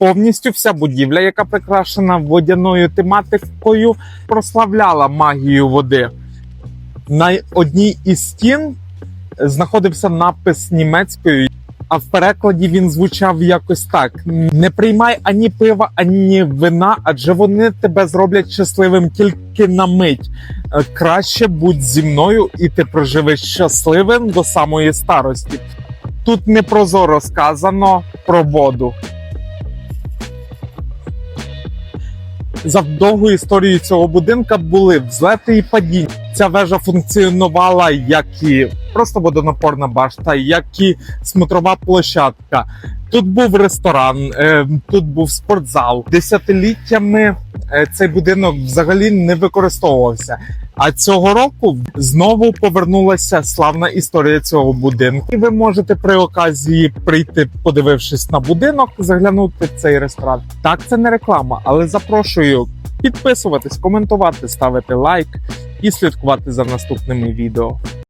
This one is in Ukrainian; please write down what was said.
Повністю вся будівля, яка прикрашена водяною тематикою, прославляла магію води. На одній із стін знаходився напис німецькою, а в перекладі він звучав якось так: не приймай ані пива, ані вина, адже вони тебе зроблять щасливим тільки на мить. Е, Краще будь зі мною, і ти проживеш щасливим до самої старості. Тут непрозоро сказано про воду. За довгу історію цього будинка були взлети і падіння. Ця вежа функціонувала як і просто водонапорна башта, як і смотрова площадка. Тут був ресторан, е, тут був спортзал. Десятиліттями е, цей будинок взагалі не використовувався. А цього року знову повернулася славна історія цього будинку. І ви можете при оказії прийти, подивившись на будинок, заглянути в цей ресторан. Так, це не реклама, але запрошую підписуватись, коментувати, ставити лайк і слідкувати за наступними відео.